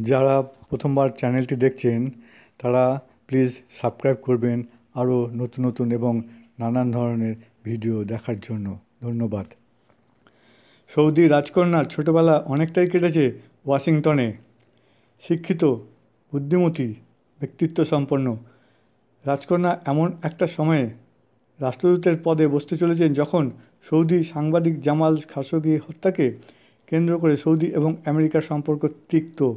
যারা প্রথমবার চ্যানেলটি দেখছেন, তারা প্লিজ সাবস্ক্রাইব করবেন আরও নতুন নতুন এবং নানান ধরনের ভিডিও দেখার জন্য। ধন্যবাদ। সৌদি রাজকন্যার ছোটোবেলা অনেকটাই কেটেছে ওয়াশিংটনে। শিক্ষিত, বুদ্ধিমতী ব্যক্তিত্ব সম্পন্ন রাজকন্যা এমন একটা সময়ে রাষ্ট্রদূতের পদে বসতে চলেছেন যখন সৌদি সাংবাদিক জামাল খাশোগি হত্যাকে কেন্দ্র করে সৌদি এবং আমেরিকার সম্পর্ক তিক্ত।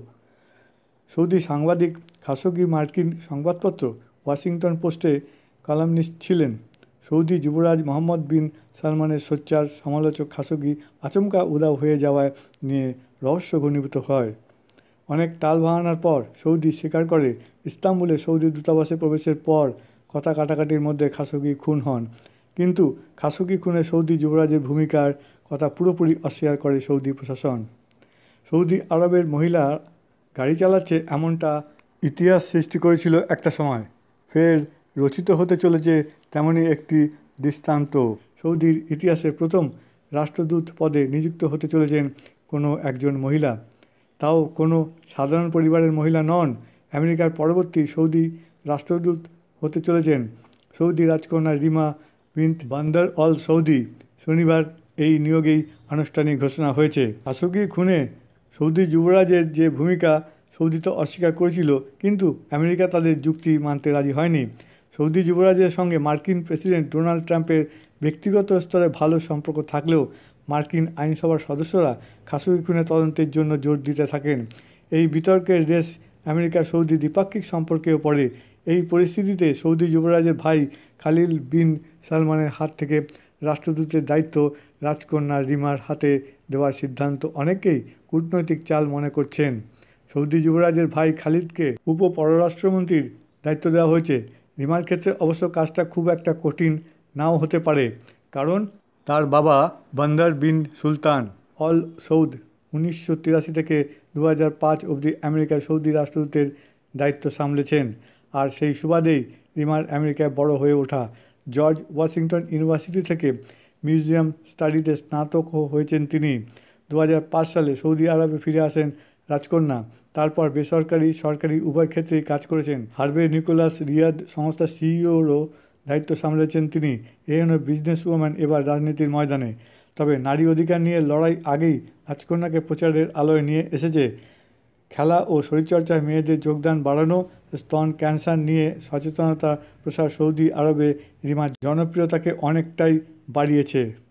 সৌদি সাংবাদিক খাশোগি মার্কিন সংবাদপত্র ওয়াশিংটন পোস্টে কলামনিস্ট ছিলেন। সৌদি যুবরাজ মোহাম্মদ বিন সালমানের সোচ্চার সমালোচক খাশোগি আচমকা উদাও হয়ে যাওয়ায় নিয়ে রহস্য ঘনীভূত হয়। অনেক টাল বাহানার পর সৌদি স্বীকার করে ইস্তাম্বুলে সৌদি দূতাবাসে প্রবেশের পর কথা কাটাকাটির মধ্যে খাশোগি খুন হন। কিন্তু খাশোগি খুনে সৌদি যুবরাজের ভূমিকার কথা পুরোপুরি অস্বীকার করে সৌদি প্রশাসন। সৌদি আরবের মহিলা গাড়ি চালাচ্ছে এমনটা ইতিহাস সৃষ্টি করেছিল একটা সময়। ফের রচিত হতে চলেছে তেমনই একটি দৃষ্টান্ত। সৌদির ইতিহাসে প্রথম রাষ্ট্রদূত পদে নিযুক্ত হতে চলেছেন কোনো একজন মহিলা। তাও কোনো সাধারণ পরিবারের মহিলা নন, আমেরিকার পরবর্তী সৌদি রাষ্ট্রদূত হতে চলেছেন। সৌদি রাজকন্যা রিমা বিন্ত বান্দার অল সৌদি। শনিবার এই নিয়োগেই আনুষ্ঠানিক ঘোষণা হয়েছে। খাশোগি খুনে সৌদি যুবরাজের যে ভূমিকা সৌদি তো অস্বীকার করেছিল, কিন্তু আমেরিকা তাদের যুক্তি মানতে রাজি হয়নি। সৌদি যুবরাজের সঙ্গে মার্কিন প্রেসিডেন্ট ডোনাল্ড ট্রাম্পের ব্যক্তিগত স্তরে ভালো সম্পর্ক থাকলেও মার্কিন আইনসভার সদস্যরা খাসুগি খুনে তদন্তের জন্য জোর দিতে থাকেন। এই বিতর্কের দেশ আমেরিকা সৌদি দ্বিপাক্ষিক সম্পর্কেও পড়ে। এই পরিস্থিতিতে সৌদি যুবরাজের ভাই খালিল বিন সালমানের হাত থেকে রাষ্ট্রদূতের দায়িত্ব রাজকন্যা রিমার হাতে দেওয়ার সিদ্ধান্ত অনেকেই কূটনৈতিক চাল মনে করছেন। সৌদি যুবরাজের ভাই খালিদকে উপ পররাষ্ট্রমন্ত্রীর দায়িত্ব দেওয়া হয়েছে। রিমার ক্ষেত্রে অবশ্য কাজটা খুব একটা কঠিন নাও হতে পারে, কারণ তার বাবা বান্দার বিন সুলতান। অল সৌদ উনিশশো তিরাশি থেকে দু পাঁচ অবধি আমেরিকার সৌদি রাষ্ট্রদূতের দায়িত্ব সামলেছেন, আর সেই সুবাদেই রিমার আমেরিকায় বড় হয়ে ওঠা। জর্জ ওয়াশিংটন ইউনিভার্সিটি থেকে মিউজিয়াম স্টাডিতে স্নাতক হয়েছেন তিনি। দু হাজার পাঁচ সালে সৌদি আরবে ফিরে আসেন রাজকন্যা। তারপর বেসরকারি, সরকারি, উভয় ক্ষেত্রেই কাজ করেছেন। হার্বে নিকোলাস রিয়াদ সংস্থার সিইওরও দায়িত্ব সামলেছেন তিনি। এই হল বিজনেস ওম্যান এবার রাজনীতির ময়দানে। তবে নারী অধিকার নিয়ে লড়াই আগেই রাজকন্যাকে প্রচারের আলোয় নিয়ে এসেছে। খেলা ও শরীরচর্চায় মেয়েদের যোগদান বাড়ানো, স্তন ক্যান্সার নিয়ে সচেতনতা প্রসার সৌদি আরবে রিমার জনপ্রিয়তাকে অনেকটাই বাড়িয়েছে।